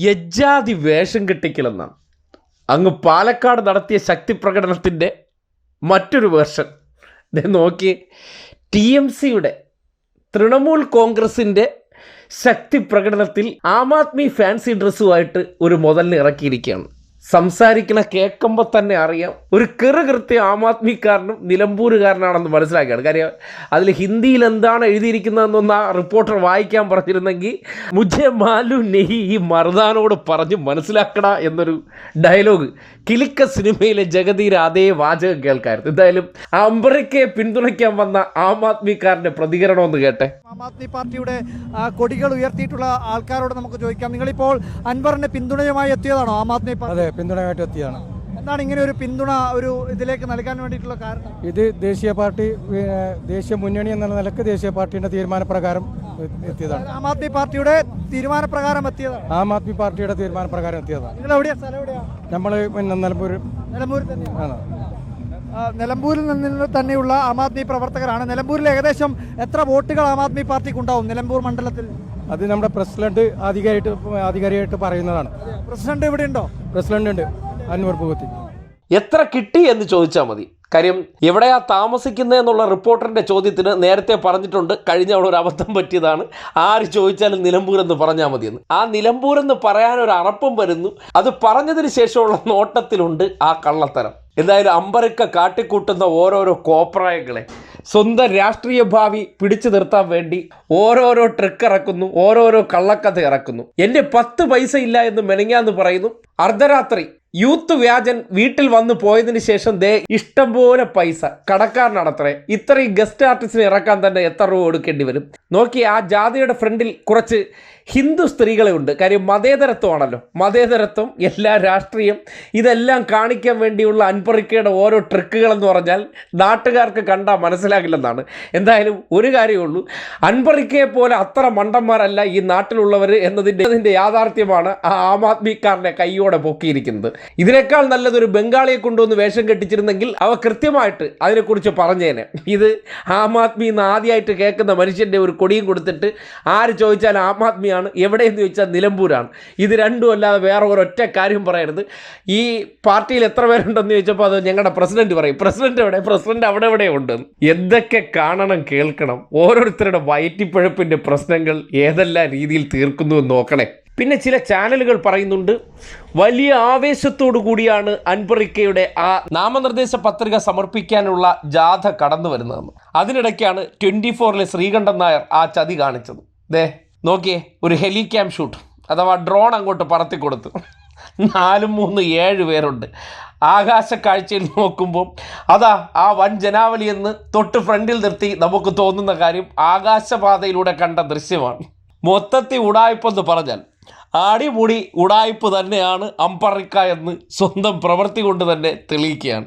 യജ്ജാതി വേഷം കെട്ടിക്കലെന്നാണ് അങ്ങ് പാലക്കാട് നടത്തിയ ശക്തി പ്രകടനത്തിന്റെ മറ്റൊരു വേർഷൻ. നോക്കി. ടി എം സിയുടെ തൃണമൂൽ കോൺഗ്രസിന്റെ ശക്തി പ്രകടനത്തിൽ ആം ആദ്മി ഫാൻസി ഡ്രസ്സുമായിട്ട് ഒരു മുതലിന് ഇറക്കിയിരിക്കുകയാണ്. സംസാരിക്കണ കേൾക്കുമ്പോൾ തന്നെ അറിയാം. ഒരു കെറുകൃത്യ ആം ആദ്മിക്കാരനും നിലമ്പൂരുകാരനാണെന്ന് മനസ്സിലാക്കിയാണ് കാര്യം അതിൽ ഹിന്ദിയിൽ എന്താണ് എഴുതിയിരിക്കുന്നതെന്നൊന്ന് ആ റിപ്പോർട്ടർ വായിക്കാൻ പറഞ്ഞിരുന്നെങ്കിൽ മുജെ മാലു നെഹി ഈ മർദാനോട് പറഞ്ഞ് മനസ്സിലാക്കണ എന്നൊരു ഡയലോഗ് കിലിക്ക സിനിമയിലെ ജഗതീര അതേ വാചകം കേൾക്കായിരുന്നു. എന്തായാലും അംബരയ്ക്കെ പിന്തുണയ്ക്കാൻ വന്ന ആം ആദ്മിക്കാരന്റെ പ്രതികരണം ഒന്ന് കേട്ടെ. ആം ആദ്മി പാർട്ടിയുടെ കൊടികൾ ഉയർത്തിയിട്ടുള്ള ആൾക്കാരോട് നമുക്ക് ചോദിക്കാം. നിങ്ങളിപ്പോൾ അൻവറിന്റെ പിന്തുണയുമായി എത്തിയതാണോ ആം ആദ്മി പാർട്ടി? അതെ പിന്തുണയായിട്ട് എത്തിയതാണ് എന്താണ് ഇങ്ങനെ ഒരു പിന്തുണ ഒരു ഇതിലേക്ക് നൽകാൻ വേണ്ടിയിട്ടുള്ള കാരണം? ഇത് ദേശീയ പാർട്ടി ദേശീയ മുന്നണി എന്ന നിലയ്ക്ക് ദേശീയ പാർട്ടിയുടെ തീരുമാനപ്രകാരം എത്തിയതാണ്. ആം ആദ്മി പാർട്ടിയുടെ തീരുമാനപ്രകാരം എത്തിയതാണ്. ആം ആദ്മി പാർട്ടിയുടെ തീരുമാനപ്രകാരം എത്തിയതാണ്. നമ്മൾ പിന്നെ നിലമ്പൂർ നിലമ്പൂർ തന്നെയാണ് നിലമ്പൂരിൽ നിന്ന് തന്നെയുള്ള ആം ആദ്മി പ്രവർത്തകരാണ്. നിലമ്പൂരിൽ ഏകദേശം എത്ര വോട്ടുകൾ ആം ആദ്മി പാർട്ടിക്ക് ഉണ്ടാവും നിലമ്പൂർ മണ്ഡലത്തിൽ? അത് നമ്മുടെ പ്രസിഡന്റ് ആധികാരിയായിട്ട് ആധികാരികമായിട്ട് പറയുന്നതാണ്. പ്രസിഡന്റ് ഇവിടെ ഉണ്ടോ പ്രസിഡന്റ് ഉണ്ട് അൻവർ ഭൂപത്തി എത്ര കിട്ടി എന്ന് ചോദിച്ചാൽ മതി. കാര്യം എവിടെയാ താമസിക്കുന്നതെന്നുള്ള റിപ്പോർട്ടറിന്റെ ചോദ്യത്തിന് നേരത്തെ പറഞ്ഞിട്ടുണ്ട്. കഴിഞ്ഞ അവിടെ ഒരു അബദ്ധം പറ്റിയതാണ്. ആര് ചോദിച്ചാലും നിലമ്പൂർ എന്ന് പറഞ്ഞാൽ മതിയെന്ന്. ആ നിലമ്പൂർ എന്ന് പറയാൻ ഒരു അറപ്പും വരുന്നു. അത് പറഞ്ഞതിന് ശേഷമുള്ള നോട്ടത്തിലുണ്ട് ആ കള്ളത്തരം. എന്തായാലും അമ്പരക്ക കാട്ടിക്കൂട്ടുന്ന ഓരോരോ കോപ്രായങ്ങളെ സ്വന്തം രാഷ്ട്രീയ ഭാവി പിടിച്ചു നിർത്താൻ വേണ്ടി ഓരോരോ ട്രിക്ക് ഇറക്കുന്നു ഓരോരോ കള്ളക്കഥ ഇറക്കുന്നു. എന്റെ പത്ത് പൈസ ഇല്ല എന്ന് മെനങ്ങാന്ന് പറയുന്നു. അർദ്ധരാത്രി യൂത്ത് വ്യാജൻ വീട്ടിൽ വന്നു പോയതിന് ശേഷം ദേ ഇഷ്ടംപോലെ പൈസ കടക്കാരനാണത്രേ ഇത്രയും ഗസ്റ്റ് ആർട്ടിസ്റ്റിനെ ഇറക്കാൻ തന്നെ എത്ര രൂപ കൊടുക്കേണ്ടി വരും? നോക്കി ആ ജാതിയുടെ ഫ്രണ്ടിൽ കുറച്ച് ഹിന്ദു സ്ത്രീകളെ ഉണ്ട് കാര്യം മതേതരത്വമാണല്ലോ. മതേതരത്വം എല്ലാ രാഷ്ട്രീയം ഇതെല്ലാം കാണിക്കാൻ വേണ്ടിയുള്ള അൻപറിക്കയുടെ ഓരോ ട്രിക്കുകളെന്ന് പറഞ്ഞാൽ നാട്ടുകാർക്ക് കണ്ടാൽ മനസ്സിലാകില്ലെന്നാണ്. എന്തായാലും ഒരു കാര്യമേ ഉള്ളൂ അൻപറിക്കയെ പോലെ അത്ര മണ്ടന്മാരല്ല ഈ നാട്ടിലുള്ളവർ എന്നതിന്റെ അതിന്റെ യാഥാർത്ഥ്യമാണ് ആ ആം ആദ്മിക്കാരനെ കൈയോടെ പൊക്കിയിരിക്കുന്നത്. ഇതിനേക്കാൾ നല്ലതൊരു ബംഗാളിയെ കൊണ്ടുവന്ന് വേഷം കെട്ടിച്ചിരുന്നെങ്കിൽ അവ കൃത്യമായിട്ട് അതിനെക്കുറിച്ച് പറഞ്ഞേനെ. ഇത് ആം ആദ്മി എന്ന് ആദ്യമായിട്ട് കേൾക്കുന്ന മനുഷ്യന്റെ ഒരു കൊടിയും കൊടുത്തിട്ട് ആര് ചോദിച്ചാൽ ആം ആദ്മിയാണ് എവിടെയെന്ന് ചോദിച്ചാൽ നിലമ്പൂരാണ്. ഇത് രണ്ടും അല്ലാതെ വേറെ ഒരൊറ്റ കാര്യം പറയരുത്. ഈ പാർട്ടിയിൽ എത്ര പേരുണ്ടെന്ന് ചോദിച്ചപ്പോൾ അത് ഞങ്ങളുടെ പ്രസിഡന്റ് പറയും. പ്രസിഡന്റ് എവിടെ? പ്രസിഡന്റ് അവിടെ എവിടെ ഉണ്ട്? എന്തൊക്കെ കാണണം കേൾക്കണം. ഓരോരുത്തരുടെ വയറ്റിപ്പഴപ്പിന്റെ പ്രശ്നങ്ങൾ ഏതെല്ലാം രീതിയിൽ തീർക്കുന്നു എന്ന് നോക്കണേ. പിന്നെ ചില ചാനലുകൾ പറയുന്നുണ്ട് വലിയ ആവേശത്തോടു കൂടിയാണ് അൻപറിക്കയുടെ ആ നാമനിർദ്ദേശ പത്രിക സമർപ്പിക്കാനുള്ള ജാഥ കടന്നു വരുന്നതെന്ന്. അതിനിടയ്ക്കാണ് ട്വന്റി ഫോറിലെ ശ്രീകണ്ഠൻ നായർ ആ ചതി കാണിച്ചത്. ദേ നോക്കിയേ ഒരു ഹെലിക്യാം ഷൂട്ട് അഥവാ ഡ്രോൺ അങ്ങോട്ട് പറത്തി കൊടുത്തു നാലും മൂന്ന് ഏഴ് പേരുണ്ട്. ആകാശ കാഴ്ചയിൽ നോക്കുമ്പോൾ അതാ ആ വൻ ജനാവലി എന്ന് തൊട്ട് ഫ്രണ്ടിൽ നിർത്തി നമുക്ക് തോന്നുന്ന കാര്യം ആകാശപാതയിലൂടെ കണ്ട ദൃശ്യമാണ്. മൊത്തത്തിൽ ഉടായ്പെന്ന് പറഞ്ഞാൽ അടിമുടി ഉടായ്പ് തന്നെയാണ് അമ്പറിക്ക എന്ന് സ്വന്തം പ്രവൃത്തി കൊണ്ട് തന്നെ തെളിയിക്കുകയാണ്.